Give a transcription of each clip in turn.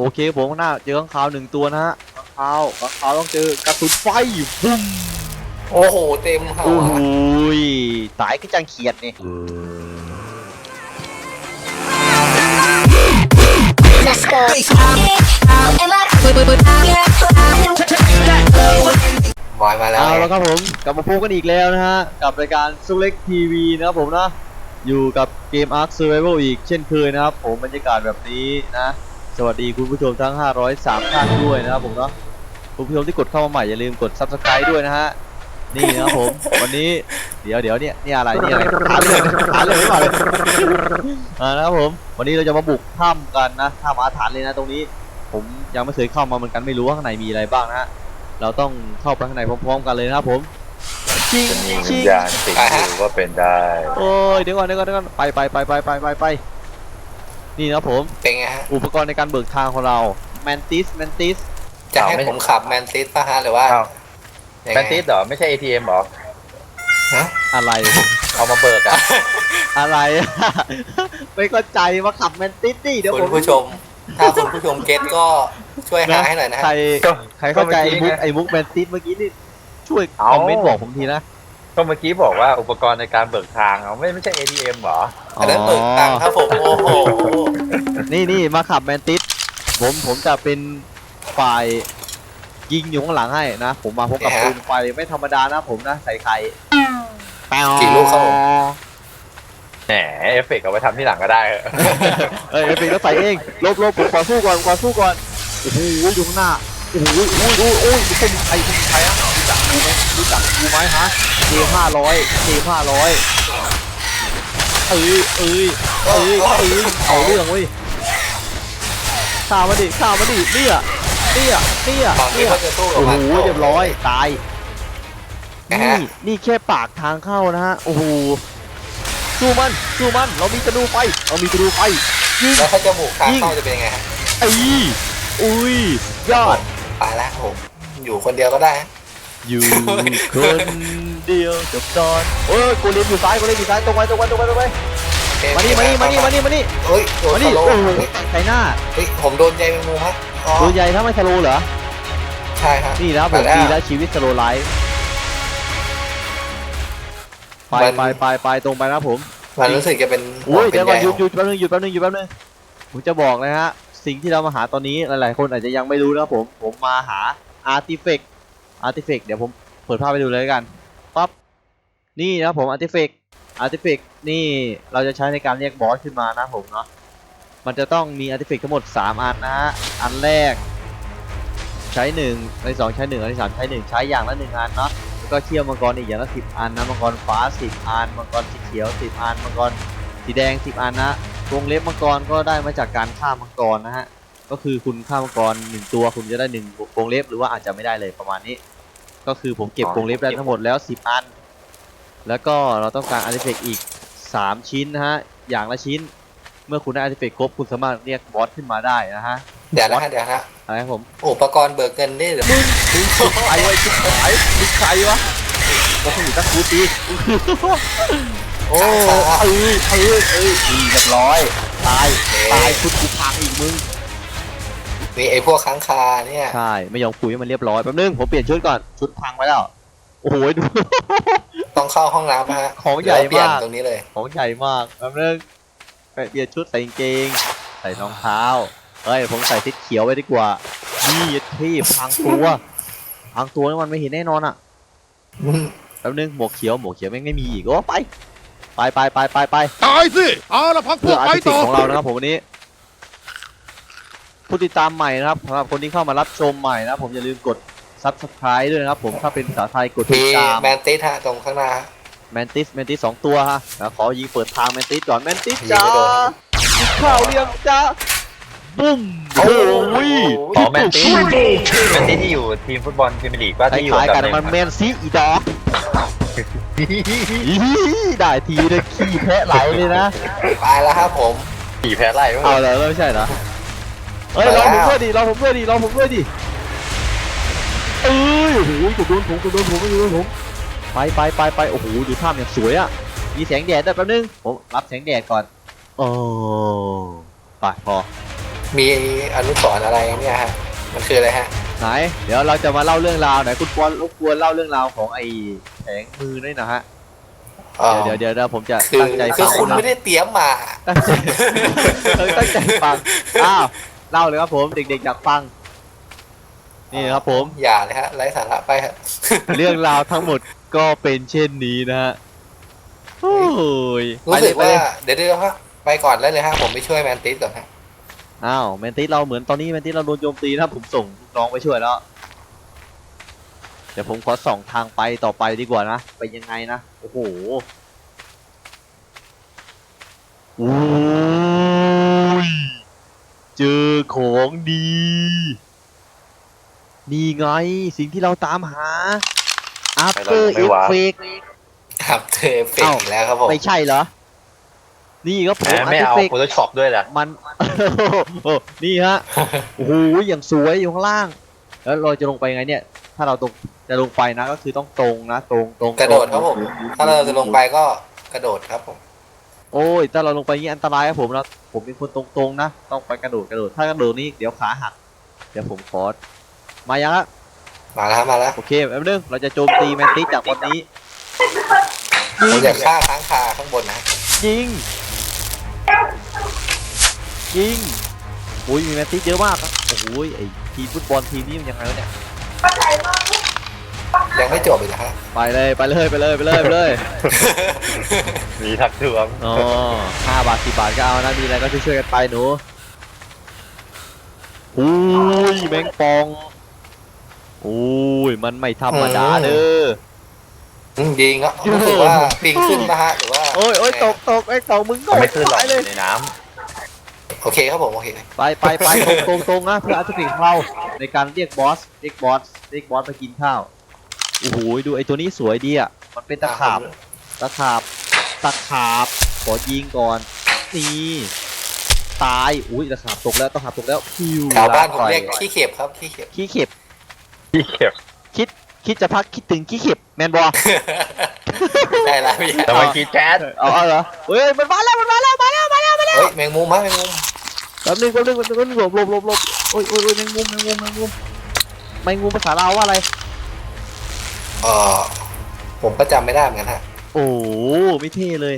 โอเคผมข้างหน้าเจอข้างคาวหนึ่งตัวนะฮะข้างคาวข้างคาวต้องเจอกระสุนไฟบุ้มโอ้โห เต็มหัโอ้วโหยตายก็จังเขียดนี่ Let's go. บอยมาแล้วเอาแล้วครับผมกลับมาพบกันอีกแล้วนะฮะ กับรายการซุเล็กทีวีนะครับผมนะ อยู่กับเกม Ark Survival อีกเช่นเคยนะครับผมบรรยากาศแบบนี้นะ สวัสดีคุณผู้ชมทั้ง 503 ท่านด้วยนะครับผมเนาะคุณผู้ชมที่กดเข้ามาใหม่อย่าลืมกด Subscribe ด้วยนะฮะนี่นะครับผม วันนี้เดี๋ยวเดี๋ยวเนี่ยนี่อะไรนี่อะไรหาเลยหาเลยไม่มาเลยอ่านะครับผม วันนี้เราจะมาบุกถ้ำกันนะถ้ำอาถรรพ์เลยนะตรงนี้ ผมยังไม่เคยเข้ามาเหมือนกันไม่รู้ว่าข้างในมีอะไรบ้างนะฮะเราต้องเข้าไปข้างในพร้อมๆ กันเลยนะครับผมชิงจะมีวิชิญงญาณสิงอยู่ก็เป็นได้ โอ้ยเดี๋ยวก่อนเดี๋ยวก่อนเดี๋ยวก่อนไปไปไปไปไปไปไป นี่นะครับผม เป็นไงฮะ อุปกรณ์ในการเบิกทางของเราแมนติสแมนติสจะให้ผมขับแมนซิสป่ะฮะหรือว่าอ้าวยังแมไงนติสเหรอ ไม่ใช่ ATM เหรอ ฮะ อะไร เอามาเบิกอะ อะไร ไม่เข้าใจมาขับแมนติสดิเดี๋ยวคุผณมผู้ชม ถ้าคุณผู้ชมเก็ตก็ช่วยหาให้หน่อยนะฮะ ใคร ก็ใครเข้าใจก็ไอ้เมื่มุอกกี้ไงไอ้มุกแมนติสเมื่อกี้นี่ช่วยคเอ้าอมเมนต์บอกผมทีนะ ก็เมื่อกี้บอกว่าอุปกรณ์ในการเบิกทางเอาไม่ไม่ใช่ ATM เหรอ อันนั้นเบิกตังค์ครับผมโอ้โหนี่นี่มาขับแมนติสผมผมจะเป็นฝ่ายยิงอยู่ข้างหลังให้นะ ผมมาพบกับเนี่ยฮะปืนไฟไม่ธรรมดานะผมนะใส่ไข่แปวกี่ลูกครับผม แหมเอฟเฟกต์เอาไปทำที่หลังก็ได้ เอ้ยเป็นก็ใส่เองลบลบผมขอสู้ก่อนขอสู้ก่อนโอ้โหอยู่ข้างหน้าโอ้โหโอ้ยโอ้ยโอ้ยไม่ใช่มึงใครมึงใครอะรู้จั กกูไหมรู้จักกูไหมฮะเกห้าร้อยเกห้าร้อยเอ้ยเอ้ยเอ้ยเอ้ยเอาเรื่องเว้ยข่าวมาดิข่าวมาดิเนี่ยเนี่ยเนี่ยตอนนี้เนี่ยเขาจะสู้กับโอ้โหมันเรียบร้อยตาย นะนี่ฮะนี่แค่ปากทางเข้านะฮะโอ้โหสู้มันสู้มันเรามีกระดูไฟเรามีกระดูไฟยิงแล้วถ้าจะบุกทางยิงเข้าจะเป็นยังไงฮะไอ้อุ้ยยอด ไปแล้วผม อยู่คนเดียวก็ได้ฮะ อยู่คนเดียวกับตอนโอ้ยกูเรียนอยู่ซ้ายกูเรียนอยู่ซ้ายตรงไปตรงไปตรงไปตรงไปโอเคมานี่มานี่มานี่มานี่มานี่เฮ้ยโดนมาสนี่โลโอ้โหว์เฮ้ยใส่หน้าเฮ้ยผมโดนใยแมงมุมฮะอ๋อตัวใหญ่ถ้าไม่สโลว์เหรอใช่ฮะนี่นะผไปมแล้วดีแล้วชีวิตสโลว์ไลฟ์ไปมันไปไปไปตรงไปนะผมมันรู้สึกจะเป็นโอ้ยเป็เดี๋ยนวก่อนใยหยุดหยุดแป๊บนึงหยุดแป๊บนึงหยุดแป๊บนึงผมจะบอกเลยฮะสิ่งที่เรามาหาตอนนี้หลายๆ คนอาจจะยังไม่รู้นะครับผมผมมาหาอาร์ติเฟก อาร์ติเฟกเดี๋ยวผมเปิดภาพไปดูเลยกันปั๊บนี่นะผมอาร์ติเฟกอาร์ติเฟกนี่เราจะใช้ในการเรียกบอสขึ้นมานะผมเนาะมันจะต้องมีอาร์ติเฟกทั้งหมด 3 อันนะฮะอันแรก ใช้หนึ่งอันที่สองใช้หนึ่งอันที่สามใช้หนึ่งใช้อย่างละหนึ่งอันเนาะแล้วก็เขี้ยวมังกรอีกอย่างละสิบอันนะมังกรฟ้าสิบอันมังกรสีเขียวสิบอันมังกรสีแดงสิบอันนะวงเล็บมังกรก็ได้มาจากการฆ่ามังกรนะฮะ ก็คือคุณฆ่ามังกรหนึ่งตัวคุณจะได้หนึ่งวงเล็บหรือว่าอาจจะไม่ได้เลยประมาณนี้ ก็คือผมเก็บอ๋อวงเล็บได้ทั้งหมดแล้วสิบอัน แล้วก็เราต้องการอาร์ติเฟกต์อีกสามชิ้นนะฮะอย่างละชิ้น เมื่อคุณได้อาร์ติเฟกต์ครบคุณสามารถเรียกบอสขึ้นมาได้นะฮะเดี๋ยวนะฮะเดี๋ยวนะฮะอะไรครับผมอุปกรณ์เบิกเงินนี่เดี๋ยวใครวะชิบหายมึงใครวะบอกคนอยู่ตั้งกูตีโอ้เอ้ยเอ้ยเอ้ยดีเรียบร้อยตายตายคุณกูพังอีกมึง มีไอ้พวกค้างคาเนี่ย ใช่ไม่ยอมคุยให้มันเรียบร้อยแป๊บนึงผมเปลี่ยนชุดก่อนชุดพังไปแล้วโอ้โหดู ต้องเข้าห้องน้ำนะฮะของใหญ่เดี๋ยวเปลี่ยนมากตรงนี้เลย ของใหญ่มากแป๊บนึงไปเปลี่ยนชุดใส่กางเกงใส่รองเท้าเฮ้ยผมใส่ทิศเขียวไว้ดีกว่านี่ที่พังตัวพังตัวนี่มันไม่เห็นแน่นอนอะแป๊บนึงหมวกเขียวหมวกเขียวแม่งไม่มีอีกโอ้ไปไปไปไปไปไปตายสิเอาละพักพเพื่วอกอาไปร์ติฟิต่กอของเรานะครับผมวันนี้ ผู้ติดตามใหม่นะครับสำหรับคนที่เข้ามารับชมใหม่นะครับผมอย่าลืมกด subscribe ด้วยนะครับผมถ้าเป็นภาษาไทยกดติมีดตาม แมนติสฮะตรงข้างหน้าแมนติสแมนติสสองตัวฮะแล้วขอยิงเปิดทางแมนติสก่อนแมนติสยิงจ้าไม่โดนกินข้าวเรียงจ้าบุ้มโอ้ยอ๋อแมนติสแมนติสที่อยู่ทีมฟุตบอลพรีเมียร์ลีกว่าคที่อยู่ล้ายอันๆดักับนหนึ่งมันแมนซีอีดอกอีได้ทีเลยขี้แพะไหลเลยนะ ไปแล้วครับผม ขี่แพ้ไล่เอาเลยไม่ใช่เหรอ เฮ้ยไปรแล้อวผมด้วยดิรอผมด้วยดิรอผมด้วยดิเอ้ยโอ้โหกดโดนผมกดโดนผมกดโดนผมไปไปไปไปโอ้โหดูท่าอย่างสวยอะมีแสงแดดด้วยแป๊บนึงผมรับแสงแดดก่อนโอ้ไปพอมีอนุสรณ์อะไรเนี่ยฮะมันคืออะไรฮะไหน เดี๋ยวเราจะมาเล่าเรื่องราวไหนคุณปอนรบกวนเล่าเรื่องราวของไอ้แผงมือด้วยนะฮะอ๋อเดี๋ยวเดี๋ยวเดี๋ยวผมจะคือตั้งใจคืฟัองคุณนะไม่ได้เตรียมมาตั้งใจเออตั้งใจฟังอ้าว เล่าเลยครับผมเด็กๆอยากฟัง นี่ครับผม อย่าเลยฮะไร้สาระไปฮะเรื่องราวทั้งหมดก็เป็นเช่นนี้นะฮะโอ้ยไปรู้เลสึยกไปว่าเลยเดี๋ยวเดี๋ยวฮะไปก่อนได้เลยฮะผมไปช่วยแมนติสก่อนฮะอ้าวแมนติสเราเหมือนตอนนี้แมนติสเราโดนโจมตีนะครับผมส่งลูกน้องไปช่วยแล้วเดี๋ยวผมขอส่องทางไปต่อไปดีกว่านะไปยังไงนะโอ้โหโอ้ย เจอของดี นี่ไงสิ่งที่เราตามหา After ไม่วาง Effect ครับเธอเฟกเอ้าอีกแล้วครับผมไม่ใช่เหรอ นี่ก็ผมไม่เอา Artifact Photoshop ด้วยล่ะ มัน โอ้นี่ฮะ โอ้โหอย่างสวยอยู่ข้างล่าง แล้วเราจะลงไปไงเนี่ย ถ้าเราตรงจะลงไปนะก็คือต้องตรงนะตรงตรงกระโดดตครับผม ถ้าเราจะลงไปก็กระโดดครับผม โอ้ยถ้าเราลงไปอย่างนี้อันตรายครับผมเราผมเป็นคนตรงๆนะ ต้องไปกระโดดกระโดด ถ้ากระโดดนี่เดี๋ยวขาหัก เดี๋ยวผมขอ มายังฮะมาแล้วฮะมาแล้วโอเคแป๊บนึงเราจะโจมตีแมนติสจากวันนี้ผมอยากฆ่าค้างคาข้างบนนะยิงยิงโอ้ยมีแมนติสเยอะมากครับโอ้โหไอทีมฟุตบอลทีมนี้มันยังไงวะเนี่ย ยังไม่จบอีกนะฮะ ไปเลยไปเลยไปเลยไปเลยไปเลยมีทักทวงอ๋อห้าบาทสิบาทก็เอานะมีอะไรก็ช่วยๆกันไปหนูอุ้ยแมงปองอุ้ยมันไม่ธรรมดาเด้ออืมยิงครับรู้สึกว่าปิงขึ้นนะฮะหรือว่าโอ้ยโอ้ยตกตกไอ้ยตกมึงก็ไม่ขึ้นหรอกไปเลยในน้โอเคครับผมโอเคไปไปไปตรงตรงตรงนะเพื่ออัตติของเราในการเรียกบอสเรียกบอสเรียกบอสมากินข้าว โอ้โหดูไอ้ตัวนี้สวยดีอะมันเป็นตะขาบตะขาบตะขาบขอยิงก่อนนี่ตายอุ้ยตะขาบตกแล้วตะขาบตกแล้วคิวชาวบ้านผมลเรียกก่อขี้เข็บครับขี้เข็บขี้เข็บำที่เก็บคิดจะพักคิดถึงขี้เข็บแมนบอได้แล้วพี่แต่เมื่อกี้แจ๊ดเอาเอาเหรอเฮ้ยมันมาแล้วมันมาแล้วมาแล้วมาแล้วมาแล้วเฮ้ยแมงมุมฮะแมงมุมแป๊บนึงแป๊บนึงแป๊บนึงแป๊บนึงหลบหลบหลบหลบโอ้ยโอ้ยโอ้ยแมงมุมแมงมุมแมงมุมแมงมุมภาษาลาวว่าอะไร เออผมก็จำไม่ได้เหมือนกันฮะ โอ้โหไม่เท่เลย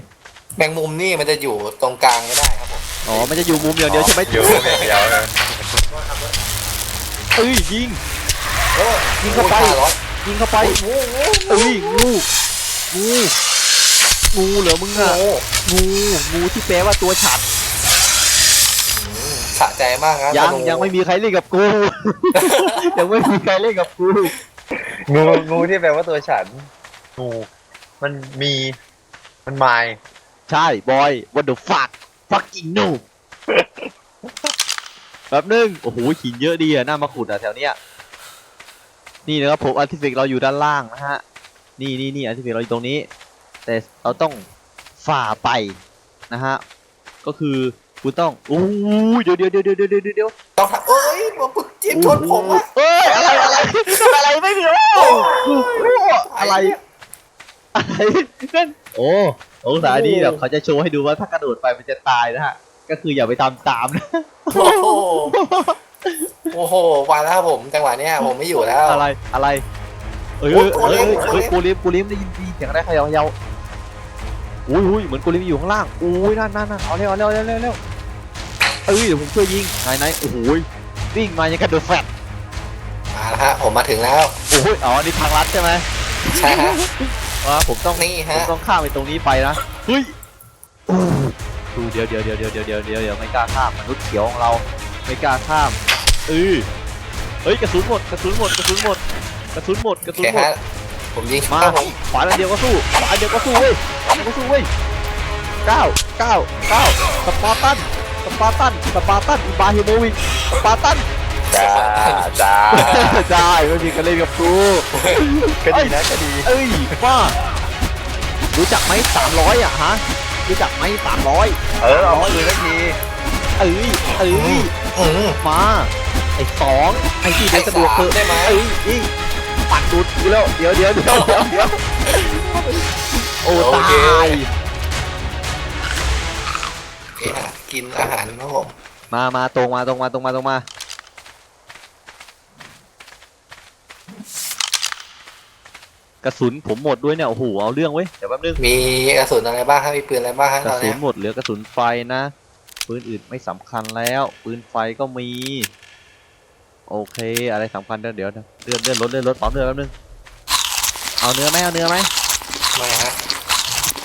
แมงมุมนี่มันจะอยู่ตรงกลางไม่ได้ครับผม อ๋อ มันจะอยู่มุมเดียวเดียวใช่ไหมอยู่อย่างเดียวเลยเอ้ยยิง โอ้ยิงเข้าไป ห้าร้อยยิงเข้าไปงูงูเอ้ยงูงูงูเหรอมึงอะงูงูงูที่แปลว่าตัวฉัดสะใจมากครับยังธนูยังไม่มีใครเล่นกับกู ยังไม่มีใครเล่นกับกู งูงูที่แปลว่าตัวฉัน งู มันมี มันมาย ใช่ บอย what the fuck fucking no แบบนึง โอ้โห หินเยอะดีอะน่ามาขุดอะแถวเนี้ย นี่นะครับผมอาร์ติฟิกเราอยู่ด้านล่างนะฮะ นี่นี่นี่อาร์ติฟิกเราอยู่ตรงนี้ แต่เราต้องฝ่าไปนะฮะ ก็คือ คุณต้องอู้ยเดี๋ยวเดี๋ยวเดี๋ยวเดี๋ยวเดี๋ยวเดี๋ยวเดี๋ยวต้องทำเอ้ยมาปุ๊บจิ้มชนผมอะเอ้ยอะไรอะไรอะไรไม่มีโอ้อะไรอะไรนั่นโอ้องศานี้แบบเขาจะโชว์ให้ดูว่าถ้ากระโดดไปมันจะตายนะฮะก็คืออย่าไปทำตามนะโอ้โหโอ้โหมาแล้วครับผมจังหวะเนี้ยผมไม่อยู่แล้วอะไรอะไรเอ้ยโอ้เอ้ยยโกเอ้เลยมเอ้ยกูลิมกูลิมได้ยินดีเสียงอะไรเขย่าเขย่าอุ้ยอุ้ยเหมือนกูลิมอยู่ข้างล่างอุ้ยนั่นนั่นนั่นเอาเร็วเอาเร็วเอาเร็วเอาเร็ว เอ้ยเดี๋ยวผมช่วยยิงไหนไหนโอ้โหวิ่งมายังกระโดดแฟลตมาแล้วฮะผมมาถึงแล้ว โอ้ยอ๋อนี่ทางลัดใช่ไหมใช่ฮะ อ่าผมต้องนี่ผฮะ มต้องข้ามไปตรงนี้ไปนะเฮ้ยอู้ดูเดี๋ยวเดี๋ยวเดี๋ยวเดี๋ยวเดี๋ยวเดี๋ยวเดี๋ยวเดี๋ยวไม่กล้าข้ามมนุษย์เขียวของเราไม่กล้าข้ามเออเฮ้ยกระสุนหมดกระสุนหมดกระสุนหมดกระสุนหมดกระโอสุเคนหมด ฮะ ผมยิงมาครับผมขวาอันเดียวก็สู้ขวาอันเดียวก็สู้เว้ยขวาอันเดียวก็สู้เว้ยเก้าเก้าเก้าสปาร์ตันส ปาร์ตันสปาร์ตันอิบราฮิโมวิชสปาร์ตันจ้าจ้าได้ไม่มีใครเล่นกับกูก็ดีนะก็ดีเอ้ยว่ารู้จักไหมสามร้อยอะฮะรู้จักไหมสามร้อยเออเอาคืนสักทีเอ้ยเอ้ยอืมมาไอ้สองไอ้ที่ได้สะดวกเถอะได้ไหมเอ้ยนี่ปัดดูดกูแล้วเดี๋ยวเดี๋ยวเดี๋ยวเดี๋ยวเดี๋ยวโอ้ตายโอเคฮะ กินอาหารครับผมมามาตรงมาตรงมาตรงมาตรงมา กระสุนผมหมดด้วยเนี่ยโอ้โหเอาเรื่องเว้ยเดี๋ยวแป๊บนึงมีกระสุนอะไรบ้างครับมีปืนอะไรบ้างครับกตระอนสุเนี้นยหมดเหลือกระสุนไฟนะปืนอื่นไม่สำคัญแล้วปืนไฟก็มี โอเค อะไรสำคัญเดี๋ยวเดี๋ยวเลื่อนเลื่อนรถเลื่อนรถปั๊มเลื่อนแป๊บนึงเอาเนื้อไหมเอาเนื้อไหมไม่ฮะ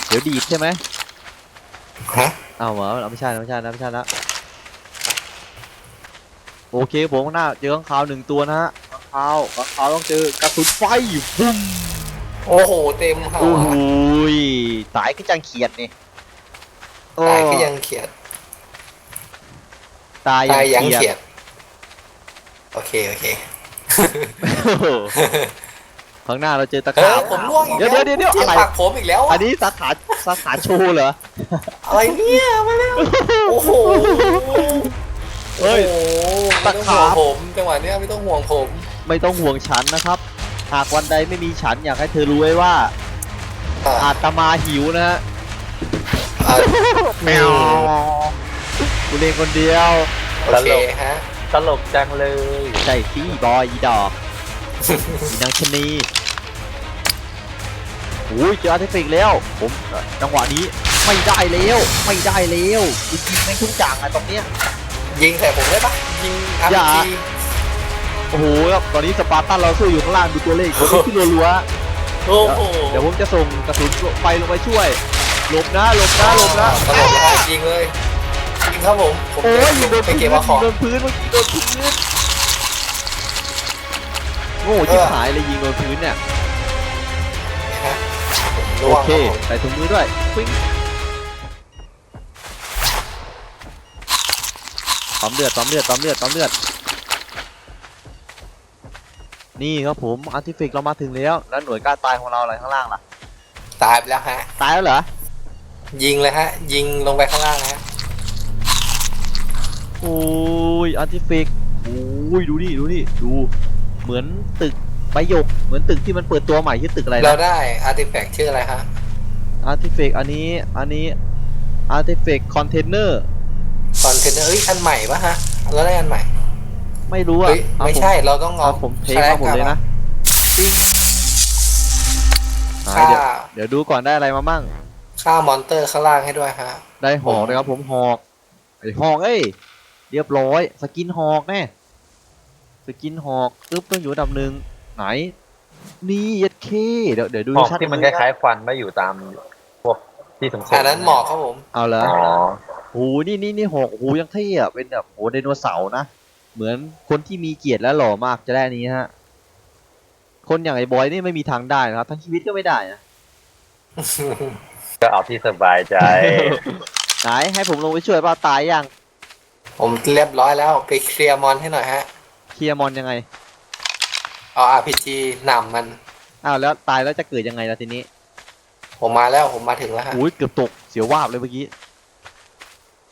เดี๋ยวดีดใช่ไหมฮะ เอาเหรอเอาไม่ใช่นะไม่ใช่นะไม่ใช่นะโอเคผมข้างหน้าเจอข้างคาวหนึ่งตัวนะฮะข้างคาวข้างคาวต้องเจอกระสุนไฟบุ้มโอ้โห เต็มหัโอ้วโหยตายก็จังเขียดนี่ตายก็ยังเขียด ตายตายยัยังงเขีเขียยดดโอเค โอเคโอ้โห ข้างหน้าเราเจอตะเอขาอบผมล่วงอีกเดี๋ยวแล้วเดี๋ยวเดี๋ยวเจ็บอะไรปากผมอีกแล้วอัอะนนี้สาขาสาขาโชว์เหรอ อะไรเนี่ยมาแล้วโอ้โหเฮ้ย โอ้โหตะไม่ต้องขาห่วงบผมจังหวะเนี้ยไม่ต้องห่วงผมไม่ต้องห่วงฉันนะครับ หากวันใดไม่มีฉันอยากให้เธอรู้ไว้ว่า อะอาตมาหิวนะฮะอะแมวกูเล่นคนเดียวโอเคฮะตลกจังเลย ใช่สิบอยอีดอกอี นางชะนีโอ้ยเจออาร์ติฟิกแล้ว ผมจังหวะนี้ไม่ได้แล้วไม่ได้แล้วกูยิงแม่งทุกอย่างอะตรงเนี้ย ยิงใส่ผมได้ปะยิงอาร์อย่า พีโอ้โหครับตอนนี้สปาร์ตันเราสู้อยู่ข้างล่างดูตัวเลขผมขึ้นรัวโอ้โหๆเดี๋ยวผมจะส่งกระสุนไฟลงไปช่วยหลบนะหลบนะหลบนะตลกแล้วฮะยิงเลยยิงครับผมผมโอ้ยยิงโดนไปพื้นเก็ยิบเอาของงโดนพื้นเมื่อกี้โดนพื้น โง่ชิบหายเลยยิงโดนพื้นเนี่ยฮะผมโอร่วงเค ครับผมใส่ถุงมือด้วยปิ้งปั๊มเลือดปั๊มเลือดปั๊มเลือดปั๊มเลือด นี่ครับผมอาร์ติฟิกเรามาถึงแล้ว แล้วหน่วยกล้าตายของเราอะไรข้างล่างล่ะ ตายไปแล้วฮะ ตายแล้วเหรอ ยิงเลยฮะ ยิงลงไปข้างล่างนะฮะโอ้ยอาร์ติฟิกโอ้ยดูนี่ดูนี่ดู เหมือนตึกใบหยก เหมือนตึกที่มันเปิดตัวใหม่ชื่อตึกอะไรเรานะได้อาร์ติแฟกต์ชื่ออะไรฮะอาร์ติฟิกอันนี้อันนี้อาร์ติฟิกคอนเทนเนอร์คอนเทนเนอร์เอ้ยอันใหม่ปะฮะเราได้อันใหม่ไม่รู้อะเฮ้ยเอาไม่ผมใช่เราต้องเอาเอาผมเทมาหมดเลยนะปิ้งอ่าค่าเดี๋ยวเดี๋ยวดูก่อนได้อะไรมามั่ง ค่ามอนเตอร์ข้างล่างให้ด้วยฮะ ได้หอกนะครับผมหอกไอ้หอกเอ้ยเรียบร้อย สกินหอกแน่ สกินหอกตึ๊บต้องอยู่อันดับหนึ่งไหน นี่ยัดเคเดี๋ยวเดี๋ยวดูหอกชัดที่มันคล้ายๆควันไม่อยู่ตามพวกที่สูงๆอันนั้นหมอกครับผมๆเอาเหรออ๋อ โอ้โหนี่นี่นี่หอกโอ้โหยังเท่อะเป็นแบบโอ้ไดโนเสาร์นะ เหมือนคนที่มีเกียรติและหล่อมากจะได้อันนี้ฮะ คนอย่างไอ้บอยนี่ไม่มีทางได้นะครับ ทั้งชีวิตก็ไม่ได้นะก็เอาที่สบายใจ ไหนให้ผมลงไปช่วยป้าตายยังผมเรียบร้อยแล้วไปเคลียร์มอนให้หน่อยฮะ เคลียร์มอนยังไงเอา RPG หนำมัน อ้าวแล้วตายแล้วจะเกิดยังไงล่ะทีนี้ผมมาแล้วผมมาถึงแล้วฮะอุ้ยเกือบตกเสียววาบเลยเมื่อกี้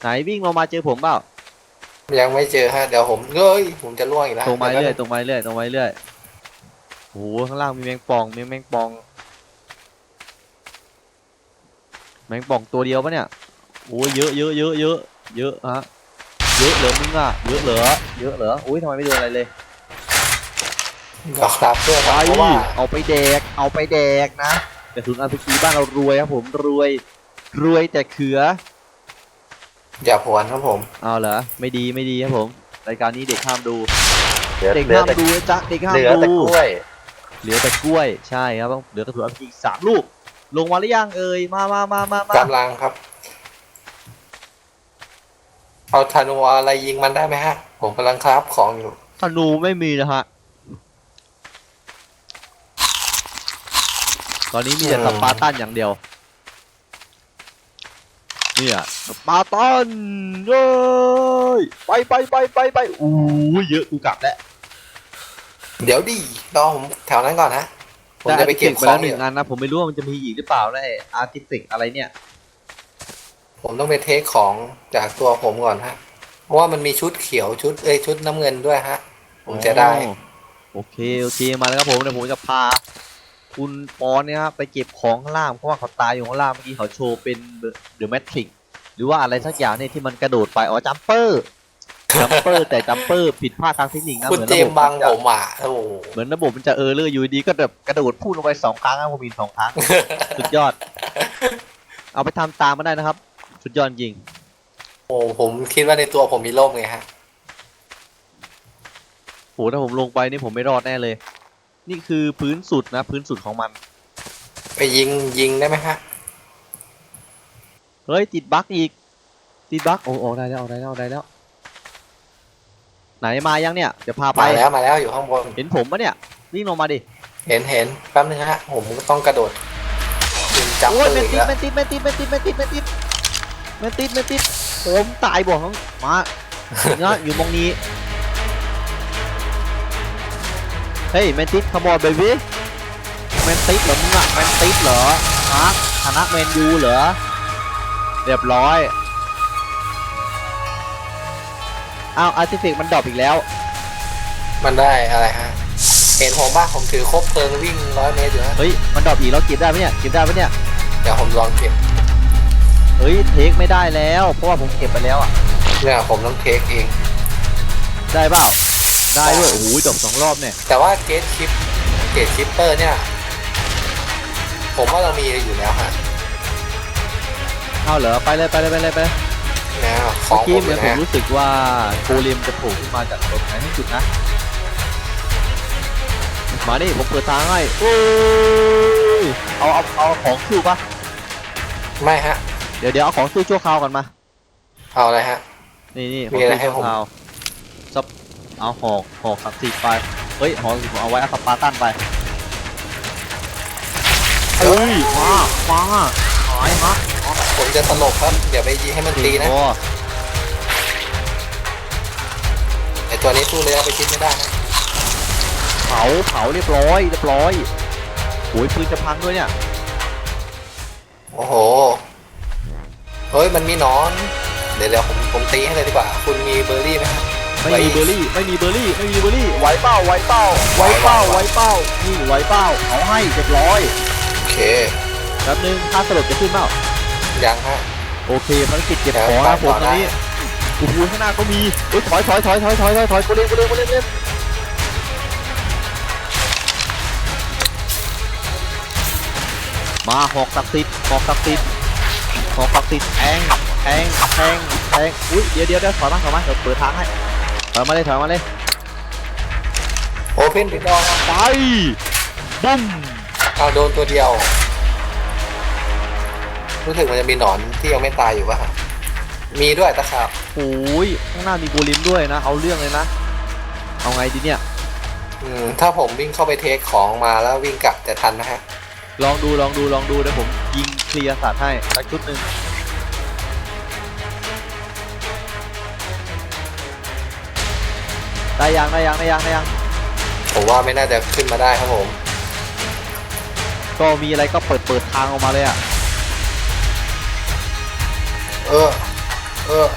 ไหนวิ่งลงมาเจอผมเปล่ายังไม่เจอฮะเดี๋ยวผมเอ้ยผมจะล่วงอีกแล้วตรงไม้ดี๋วเรื่อยนะตรงไม้เรื่อยตรงไม้เรื่อยโอ้โหข้างล่างมีแมงป่องมีแมงป่อง แมงป่องตัวเดียวปะเนี่ยโอ้ยเยอะเยอะเยอะเยอะเยอะฮะ เยอะเหลือมึงอะเยอะเหลือเยอะเหลืออุ้ยทำไมไม่โดนอะไรเลยเดี๋ยวครับเพื่อนไปเพราะว่าเอาไปแดก เอาไปแดกนะแต่ถึงอาร์พีจีบ้านเรารวยครับผมรวย รวยแต่เขือ อย่าผวนครับผม เอาเหรอไม่ดีไม่ดีครับผมรายการนี้เด็กห้ามดูเหลือเด็กเหลือห้ามแต่ดูนะจ๊ะเด็กห้ามเหลือแต่ดูกล้วยเหลือแต่กล้วยใช่ครับเหลือแต่ถั่วอีกสามลูก ลงมาหรือยังเอ่ยมามามามามากำลังครับ เอาธนูอะไรยิงมันได้ไหมฮะ ผมกำลังคราฟของอยู่ ธนูไม่มีนะฮะ ตอนนี้มีแต่สปาร์ตันอย่างเดียว เนี่ยสปาร์ตันเย้ยไปไปไปไปไปอู้ยเยอะกูกลับแล้วเดี๋ยวดิรอผมแถวนั้นก่อนนะ ผมได้จะไปเก็บอาร์ติขฟิกองไปแล้วหอนึ่ยู่งอันนะ ผมไม่รู้ว่ามันจะมีอีกหรือเปล่านะไอ้อาร์ติฟิกอะไรเนี่ย ผมต้องไปเทคของจากตัวผมก่อนฮะ เพราะว่ามันมีชุดเขียวชุดเอ้ยชุดน้ำเงินด้วยฮะ ผมจะได้อ๋อโอเคโอเคมาแล้วครับผมเดี๋ยวผมจะพา คุณปอนเนี่ยครับไปเก็บของข้างล่างเพราะว่าเขาตายอยู่ข้างล่างเมื่อกี้เขาโชว์เป็นเดอะแมทริกหรือว่าอะไรสักอย่างเนี่ยที่มันกระโดดไปอ๋อจัมเปอร์จัมเปอร์แต่จัมเปอร์ผิดพลาดทางเทคนิคนะคุณเหมือนเจระมบบส์บังนจะผมอะโอ้โหเหมือนระบบมันจะเออร์เลอร์อยู่ดีก็แบบกระโดดพุ่งลงไปสองครั้งนะผมบินสองครั้งสุดยอด เอาไปทำตามมาได้นะครับ สุดยอดจริง โอ้ผมคิดว่าในตัวผมมีร่มไงฮะ โหถ้าผมลงไปนี่ผมไม่รอดแน่เลย นี่คือพื้นสุดนะ พื้นสุดของมัน ไปยิงยิงได้ไหมฮะ เฮ้ย ติดบั๊กอีก ติดบั๊กโอ้โอ้ได้แล้วเอาได้แล้วเอาได้แล้ว ไหนมายังเนี่ย เดี๋ยวพาไป มาแล้วมาแล้วอยู่ข้างบน เห็นผมปะเนี่ย วิ่งลงมาดิ เห็นเห็นแป๊บนึงฮะผมก็ต้องกระโดดยิงจับโอ้ยปืแมนนอีกติดแล้วแมนติดแมนติดแมนติดแมนติดแมนติด แมนติดแมนติดผมตายบอกน้องมาเนาะอยู่ตรงนี้ เฮ้ยแมนติดขบอนเบบี้แมนติดเหรอมึงอะแมนติดเหรอฮะคณะแมนยูเหรอ เรียบร้อยอ้าวอาร์ติฟิกมันดรอปอีกแล้ว มันได้อะไรฮะ เห็นผมบ้าผมถือครบเพลิงวิ่งร้อยเมตรอยู่ฮะเฮ้ย มันดรอปอีกแล้วเก็บได้ไหมเนี่ยเก็บได้ไหมเนี่ย เดี๋ยวผมลองเก็บ เฮ้ยเทคไม่ได้แล้ว เพราะว่าผมเก็บไปแล้วอะเนี่ยผมต้องเทคเอง ได้เปล่า ได้ด้วยโอ้โหดรอปสองรอบเนี่ยแต่ว่าเกตชิปเกตชิปเปอร์เนี่ย ผมว่าเรามีอยู่แล้วฮะเอาเหรอไปเลยไปเลยไปเลยไปเลยนะขเมื่อองผกี้มเหมือนผมนะรู้สึกว่าโกเลมจะโผล่ขึ้นมาจากตรงไหนให้จุดนะ มาดิผมเปิดทางให้โอ้ยเอาเอาเอาของสู้ปะไม่ฮะเดี๋ยวเดี๋ยวเอาของสู้ชั่วคราวก่อนมา เอาอะไรฮะ นี่นี่ขมีองอะไรสู้ให้ชั่วผม คราวซับเอาหอกหอกสักสี่ไปเฮ้ยหอกผมเอาไว้เอาสปาร์ตันไปเฮ้ยมามาหายฮะผมจะสลบครับเดี๋ยวไปยิงให้มันตีนะโอ้ไอตัวนี้สู้เลยเอาไปชิดไม่ได้นะเผาเผาเรียบร้อยเรียบร้อยโอ้ยปืนจะพังด้วยเนี่ย โอ้โห เฮ้ยมันมีหนอน เดี๋ยวเดี๋ยวผมผมตีให้เลยดีกว่า คุณมีเบอร์รี่ไหมฮะไม่ไว้มีเบอร์รี่ไม่มีเบอร์รี่ไม่มีเบอร์รี่ไหวเป้าไหวเป้าไหวเป้าไหวเป้านี่ไหวเป้าเอาให้เรียบร้อยโอเคแป๊บนึงถ้าสลบจะขึ้นเปล่ายังฮะโอเคภารกิจเก็บเดี๋ยวของนะผมไปต่อตอนนี้ได้โอ้โหข้างหน้าก็มีเฮ้ยถอยถอยถอยถอยถอยถอยถอยกูเล่นกูเล่นกูเล่นเล่นมาหอกศักดิ์สิทธิ์หอกศักดิ์ สิทธิ์หอกศักดิ์สิทธิ์แทงแทงแทงแทงอุ้ยเดี๋ยวเดี๋ยวเดี๋ยวถอยมาถอยมาเดี๋ยวเปิดทางให้ถอยมาเลยถอยมาเลยโอเพนปิดดองไปบุ้มเอาโดนตัวเดียว รู้สึกมันจะมีหนอนที่ยังไม่ตายอยู่ป่ะฮะมีด้วยตะขาบโอ้ยข้างหน้ามีโกลิมด้วยนะ เอาเรื่องเลยนะ เอาไงดีเนี่ย อืม ถ้าผมวิ่งเข้าไปเทคของมาแล้ววิ่งกลับจะทันไหมฮะ ลองดูลองดูลองดูเดี๋ยวผมยิงเคลียร์สัตว์ให้สักชุดหนึ่งได้ยังได้ยังได้ยังได้ยังผมว่าไม่น่าจะขึ้นมาได้ครับผม ก็มีอะไรก็เปิดเปิดทางออกมาเลยอะ เออ เออ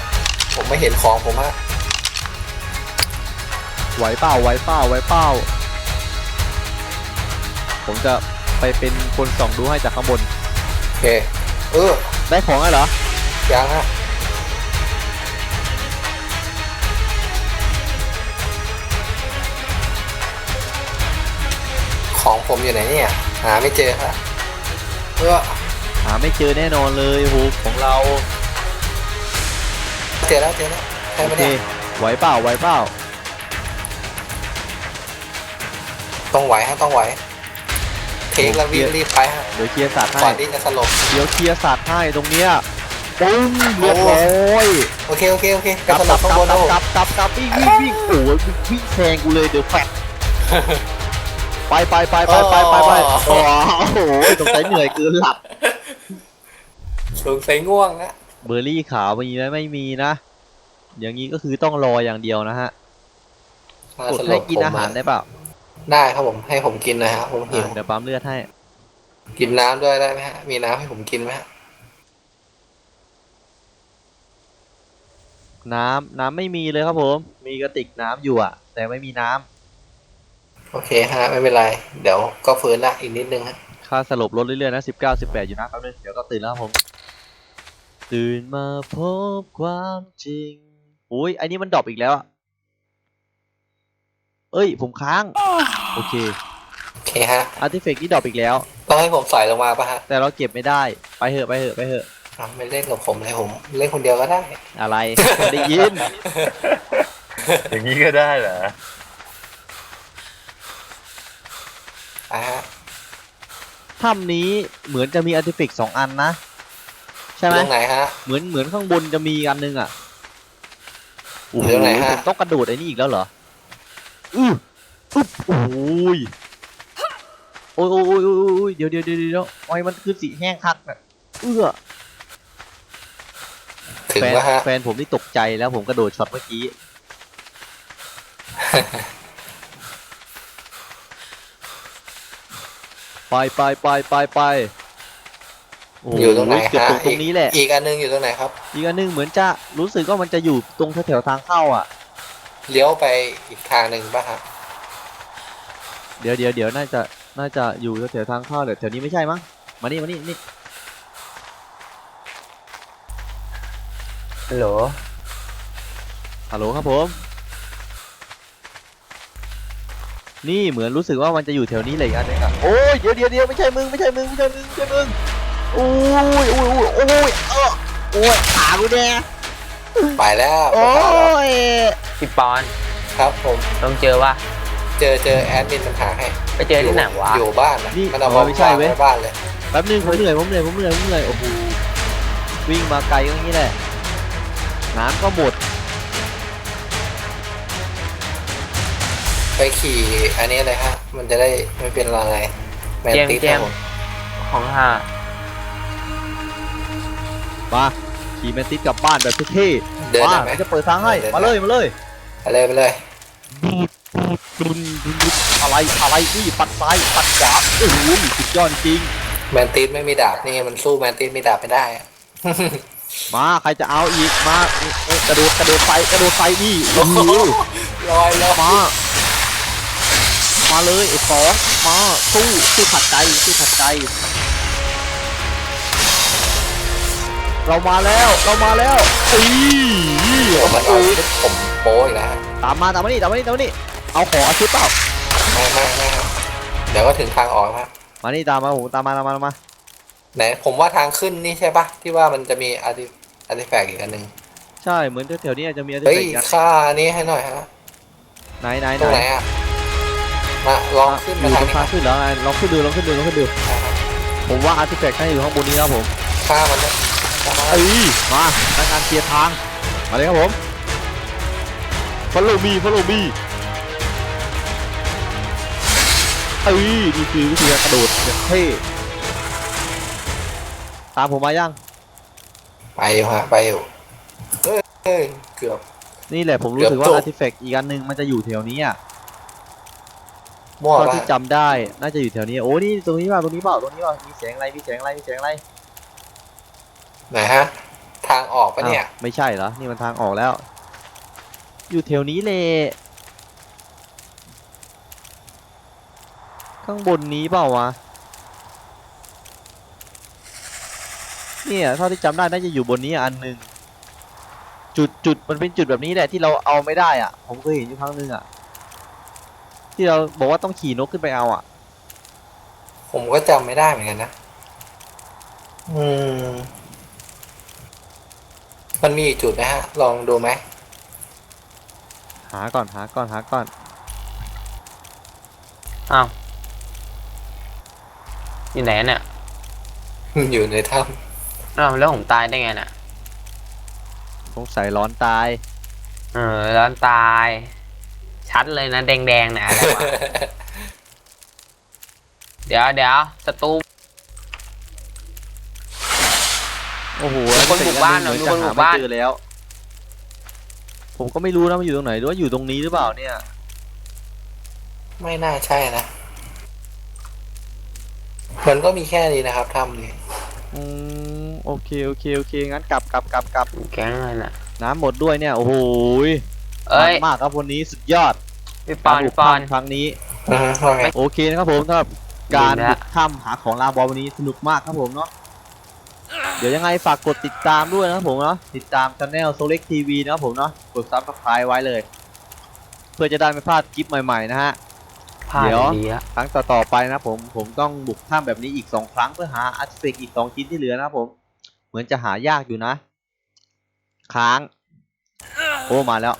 ผมไม่เห็นของผมฮะไหวเป้าไหวเป้าไหวเป้าผมจะ ไปเป็นคนส่องดูให้จากข้างบน โอเค เออได้ของแล้วเหรอ ยังฮะของผมอยู่ไหนเนี่ย หาไม่เจอฮะเออหาไม่เจอแน่นอนเลยโหของเราเจอแล้วเจอแล้วใช่ไหมโอเคเนี่ยไหวเปล่าไหวเปล่าต้องไหวฮะต้องไหว เทคแล้ววิ่งรีบไปฮะเดี๋ยวเคลียร์สัตว์ให้ก่อนที่จะสลบ เดี๋ยวเคลียร์สัตว์ให้ตรงเนี้ยปุ้งเรียบร้อยโอเคโอเคโอเคกลับไปสกลลับบข้างบนกลันะบผมกลับกลับกลับวิ่งวิ่งวิ่งโอ้ยวิ่งแซงกูเลยเดี๋ยวแฟดไปไปไปไปไปไปไปโอ้โหสงสัยเหนื่อยเกินหลับสงสัยง่วงนะเบอร์รี่ขาวมีไหมไม่มีนะ อย่างนี้ก็คือต้องรออย่างเดียวนะฮะ มากดสลให้บกินผมอาหารได้เปล่า ได้ครับผมให้ผมกินนะฮะผมหิวอะเดี๋ยวปั๊มเลือดให้ กินน้ำด้วยได้ไหมฮะมีน้ำให้ผมกินไหมฮะน้ำน้ำไม่มีเลยครับผม มีกระติกน้ำอยู่อะแต่ไม่มีน้ำโอเคฮะไม่เป็นไร เดี๋ยวก็ฟื้นละอีกนิดนึงฮะค่าสลบลดเรื่อยๆนะสิบเก้าสิบแปดอยู่นะแป๊บนึงเดี๋ยวก็ตื่นแล้วครับผม ตื่นมาพบความจริงอุ้ยไอ้นี่มันดรอปอีกแล้วอะเอ้ย ผมค้าง โอเคโอเคฮะอาร์ติเฟกนี่ดรอปอีกแล้ว ต้องให้ผมใส่ลงมาปะฮะแต่เราเก็บไม่ได้ไปเถอะไปเถอะไปเถอะอะไม่เล่นกับผมเลยผมเล่นคนเดียวก็ได้ อะไรไม่ได้ยินอย่างนี้ก็ได้เหรออะฮะถ้ำนี้เหมือนจะมีอาร์ติเฟกสองอันนะ ใช่ไหมตรงไหนฮะ เหมือนเหมือนข้างบนจะมีอันนึงอะโอ้โหเรื่องไหนฮะ ผมต้องกระโดดไอ้นี่อีกแล้วเหรออื้อ อุ๊บโอ้ยโอ้ยโอ้ยโอ้ยโอ้ยโอ้ยเดี๋ยวเดี๋ยวเดี๋ยวเดี๋ยวไอ้มันคือสีแห้งคักน่ะเอื้อถึงแฟนว่าฮะ แฟนผมนี่ตกใจแล้วผมกระโดดช็อตเมื่อกี้ ไปไปไปไปไปโโอยู่ตรงไหนเกือบฮะตรงตรงนี้แหละ อีกอันนึงอยู่ตรงไหนครับ อีกอันหนึงเหมือนจะรู้สึกว่ามันจะอยู่ตรงแถวๆทางเข้าอะ เลี้ยวไปอีกทางหนึ่งปะฮะ เดี๋ยวเดี๋ยวเดี๋ยวน่าจะน่าจะอยู่แถวๆทางเข้าเดี๋ยวแถวนี้ไม่ใช่มั้งมานี่มานี่นี่ฮัลโหลฮัลโหลครับผม นี่เหมือนรู้สึกว่ามันจะอยู่แถวนี้เลยอีกอันนึงอะโอ้ยเดี๋ยวเดี๋ยวเดี๋ยวไม่ใช่มึงไม่ใช่มึงไม่ใช่มึงไม่ใช่มึงโอ้ยโอ้ยโอ้ยโอ้ยเออโอ้ยขากูแดงไปแล้วโอ้ยพี่ปอนครับผมต้องเจอว่า เจอเจอแอดมินมันหาให้ไปเจอที่ไหนวะ อยู่บ้านนะนี่มันเอาเออไม่ใช่วางเว้ยไว้บ้านเลยแป๊บนึงผมเหนื่อยผมเหนื่อยผมเหนื่อยผมเหนื่อยโอ้โหวิ่งมาไกลก็อย่างนี้แหละน้ำก็หมดไปขี่อันนี้เลยฮะ มันจะได้ไม่เป็นอะไรแมนเจมส์ติสเจครัมบส์ ผมของห่ามาขี่แมนติสกลับบ้านแบบเท่เดินๆมาได้ไหมจะเปิดทางให้เดินได้ มาเลยมาเลย ไปเลยไปเลยดุ นดุนดุนอะไรอะไรนี่ปัดซ้ายปัดขวาโอ้โหสุดยอดจริง แมนติสไม่มีดาบนี่มันสู้แมนติสมีดาบไม่ได้อะมาใครจะเอาอีกมาเอ๊ะเอ๊ะกระโดดกระโดดไฟกระโดดไฟนี่โอ้โหลอยแล้วมา มาเลยไอ้สองมาสู้สู้ขัดใจสู้ขัดใจ เรามาแล้วเรามาแล้วอีผมมันเอาชุดผมโป้อีกแล้วฮะตามมาตามมานี่ตามมานี่ตามมานี่ เอาของเอาชุดเปล่าไม่ไม่ไม่ครับเดี๋ยวก็ถึงทางออกฮะมานี่ตามมาผมตามมาตามมาตามมาไหนผมว่าทางขึ้นนี่ใช่ปะที่ว่ามันจะมีอาร์ติอาร์ติแฟกต์อีกอันหนึ่งใช่เหมือนแถวๆนี้อาจจะมีอะไรเฮ้ยอีกนะค่าอันนี้ให้หน่อยฮะไหนไหนตรงไหนอะมาลองขึ้นอมายู่ทาตงรงนี้ทางขึ้นเหรอไงลองขึ้นดูลองขึ้นดูลองขึ้นดูนะครับผมว่าอาร์ติแฟกต์น่าจะอยู่ข้างบนนี้ครับผมค่ามันนะเอ้ยมาทางการเคลียร์ทางมาเลยครับผม follow me follow me เอ้ยนี่คือวิธีการกระโดดแบบเท่ตามผมมายังไปอยู่ฮะไปอยู่เอ้ยเอ้ยเกือบ นี่แหละผมรู้สึกว่าเกือบจบ อาร์ติแฟกต์อีกอันหนึงมันจะอยู่แถวนี้อะมั่วเท่าปะที่จำได้น่าจะอยู่แถวนี้โอ้นี่ตรงนี้เปล่าตรงนี้เปล่าตรงนี้เปล่ามีแสงอะไรมีแสงอะไรมีแสงอะไรไหนฮะ ทางออกปะเนี่ยอ้าวไม่ใช่เหรอนี่มันทางออกแล้ว อยู่แถวนี้เลย ข้างบนนี้เปล่าวะเนี่ยเท่าที่จำได้น่าจะอยู่บนนี้อันหนึ่งจุดจุดมันเป็นจุดแบบนี้แหละที่เราเอาไม่ได้อะ ผมเคยเห็นอยู่ครั้งหนึงอะ ที่เราบอกว่าต้องขี่นกขึ้นไปเอาอะ ผมก็จำไม่ได้เหมือนกันนะ อืม มันมีอีกจุดนะฮะ ลองดูไหม หาก่อนหาก่อนหาก่อน อ้าว อยู่ไหนเนี่ยอยู่ในถ้อ้าวแล้วผมตายได้ไงน่ะ สงสัยร้อนตาย เออแล้วตาย ชัดเลยนะแดงๆเนี่ยอะไรวะำ เดี๋ยวเดี๋ยวศัตรู โอ้โหมีคนบุกบ้านเหรอเหมือนมีจะคนบุหากไม่บ้าน เจอแล้ว ผมก็ไม่รู้นะมันอยู่ตรงไหนหรือว่าอยู่ตรงนี้หรือเปล่าเนี่ย ไม่น่าใช่นะ มันก็มีแค่นี้นะครับถ้ำนี้อืมโอเคโอเคโอเคงั้นกลับกลับกลับกลับแก๊งอะไรน่ะ น้ำหมดด้วยเนี่ยโอ้โหยเอ้ยมันมากครับวันนี้สุดยอดพี่ปอนการบุพี่กปอน ถ้ำครั้งนี้อือฮึว่าไงโอเคนะครับผมสำหรับการดีแล้ว บุกถ้ำหาของลาบอลวันนี้สนุกมากครับผมเนาะเดี๋ยวยังไงฝากกดติดตามด้วยนะครับผมเนาะติดตามช anel โซเล็กทีวีนะครับผมเนาะกดซับสไครต์ไว้เลย เพื่อจะได้ไม่พลาดคลิปใหม่ๆนะฮะ พลาดเดี๋ยว ดีอะครั้งต่อๆไปนะผมผมต้องบุกถ้ำแบบนี้อีก2ครั้งเพื่อหาอาร์ติเฟกอีก2ชิ้นที่เหลือนะครับผม เหมือนจะหายากอยู่นะ ค้าง โอ้มาแล้ว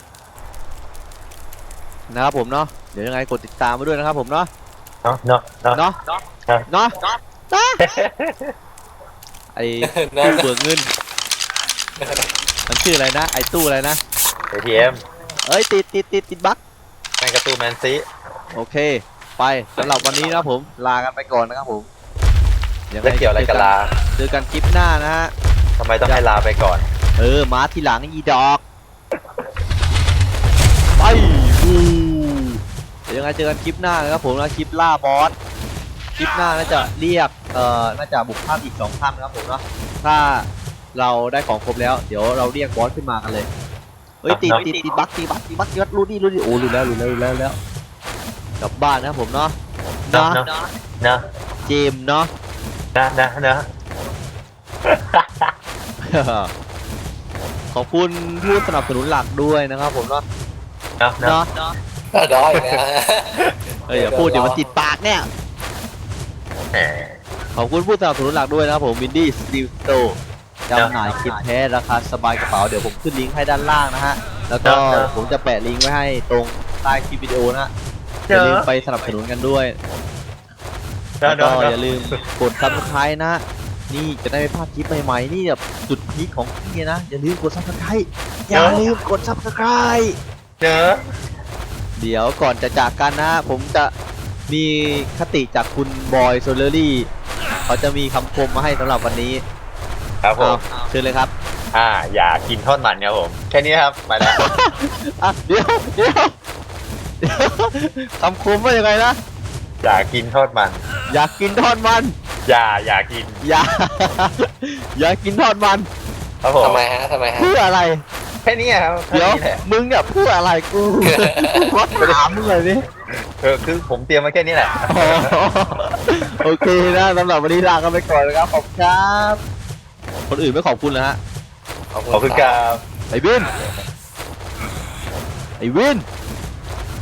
นะครับผมเนาะเดี๋ยวยังไงกดติดตามมาด้วยนะครับผมเนาะเนาะเนาะเนาะ เนาะครับเนาะนะไอ้นั่ตู้นเบิกเงินมันชื่ออะไรนะ ไอ้ตู้อะไรนะเอทีเอ็มเอ้ยติดติดติดติดบั๊กแมงกระตูแมนซี โอเค ไปสำหรับวันนี้นะครับผม ลากันไปก่อนนะครับผมยังไงแล้วเกี่ยวอะไรกับลาเจอกันคลิปหน้านะฮะ ทำไมต้องให้ลาไปก่อน เออ มาทีหลังอีดอก ไปบูเดี๋ยวยังไงเจอกันคลิปหน้านะครับผมนะคลิปล่าบอส คลิปหน้าน่าจะเรียก เอ่อ น่าจะบุกถ้ำอีกสองถ้ำนะครับผมเนาะ ถ้าเราได้ของครบแล้ว เดี๋ยวเราเรียกบอสขึ้นมากันเลย เฮ้ยติดติดติดบักติดบักติดบักติดบักรู้ดิรู้ดิโอ้รู้แล้วรู้แล้วรู้แล้วรู้แล้ว กลับบ้านนะครับผมเนาะเนาะนะเนาะเนาะเจมส์เนาะนะนะนะ ขอบคุณผู้สนับสนุนหลักด้วยนะครับผมเนาะเนาะเนาะเนาะก็ด้อยนะเอ้ยอย่าพูดเดี๋ยวมันติดปากเนี่ยแหมขอบคุณผู้สนับสนุนหลักด้วยนะครับผมวินดี้สตีลสโตร์จำหน่ายคลิปแท้ราคาสบายกระเป๋าเดี๋ยวผมขึ้นลิงก์ให้ด้านล่างนะฮะ แล้วก็ผมจะแปะลิงก์ไว้ให้ตรงใต้คลิปวิดีโอนะฮะ อเจย่าอลืมไปสนับสนุนกันด้วยเนาะแล้วก็เนาะอย่าลืมกดซับสไครต์นะฮะนี่จะได้ไม่พลาดคลิปใหม่ๆนี่แบบจุดพีคของพี่นะ อย่าลืมกดซับสไครต์อย่าลืมกดซับสไครต์เจอเดี๋ยวก่อนจะจากกันนะ ผมจะมีคติจากคุณบอยโซเลอรี่เขาจะมีคำคมมาให้สำหรับวันนี้ครับผเอามเชิญเลยครับอ่า อย่ากินทอดมันครับผม แค่นี้ครับ ไปแล้ว อะเดี๋ยวเดี๋ยวเดี๋ยว คำคมว่ายังไงนะ อย่ากินทอดมัน อยากกินทอดมัน อย่าอย่ากินอย่า อย่ากินทอดมัน ครับผมทำไมฮะทำไมฮะ เพื่ออะไร แค่นี้ครับแค่เดี๋ยวนี้แหละมึงเนี่ยเพื่ออะไรกูวัดถามมึงเลยดิเออคือผมเตรียมมาแค่นี้แหละอ๋อโอเคนะสำหรับวันนี้ลากันไปก่อนนะครับ ขอบคุณครับ คนอื่นไม่ขอบคุณนะฮะ ขอบคุณครับ ไอ้วิน ไอ้วิน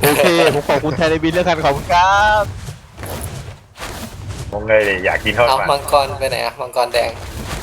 โอเค ผมขอบคุณแทนไอ้วินแล้วกันขอบคุณครับผมเลยอยากกินทอดเอามันมังกรไปไหนอะมังกรแดง